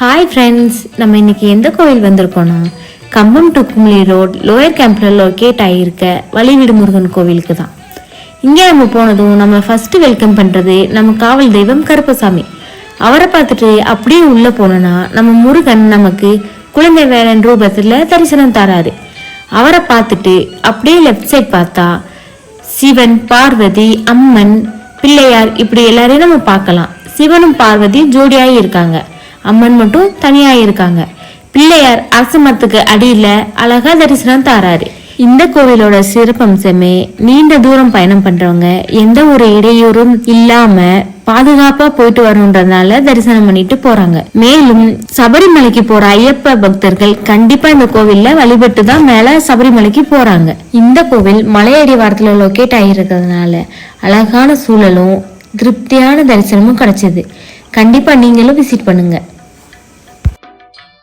Hi friends நம்ம இன்றைக்கி எந்த கோவில் வந்திருக்கோன்னா Cumbum to Kumily road lower கேம்பில் லொக்கேட் ஆகியிருக்க வழிவிடு முருகன் கோவிலுக்கு தான். இங்கே நம்ம போனதும் நம்ம ஃபஸ்ட்டு வெல்கம் பண்ணுறது நம்ம காவல் தெய்வம் கருப்பசாமி. அவரை பார்த்துட்டு அப்படியே உள்ளே போனோன்னா நம்ம முருகன் நமக்கு குழந்தை வேலன் ரூபத்தில் தரிசனம் தராரு. அவரை பார்த்துட்டு அப்படியே லெஃப்ட் சைட் பார்த்தா சிவன் பார்வதி அம்மன் பிள்ளையார் இப்படி எல்லாரையும் நம்ம பார்க்கலாம். சிவனும் பார்வதி ஜோடியாகி இருக்காங்க. அம்மன் மட்டும் தனியாக இருக்காங்க. பிள்ளையார் அரச மரத்துக்கு அடியில அழகா தரிசனம் தாராரு. இந்த கோவிலோட சிறப்பம்சமே நீண்ட தூரம் பயணம் பண்றவங்க எந்த ஒரு இடையூறும் இல்லாம பாதுகாப்பா போயிட்டு வரணுன்றதுனால தரிசனம் பண்ணிட்டு போறாங்க. மேலும் சபரிமலைக்கு போற ஐயப்ப பக்தர்கள் கண்டிப்பா இந்த கோவில்ல வழிபட்டு தான் மேல சபரிமலைக்கு போறாங்க. இந்த கோவில் மலையடி வாரத்துல லொக்கேட் ஆகியிருக்கிறதுனால அழகான சூழலும் திருப்தியான தரிசனமும் கிடைச்சது. கண்டிப்பாக நீங்களும் விசிட் பண்ணுங்கள்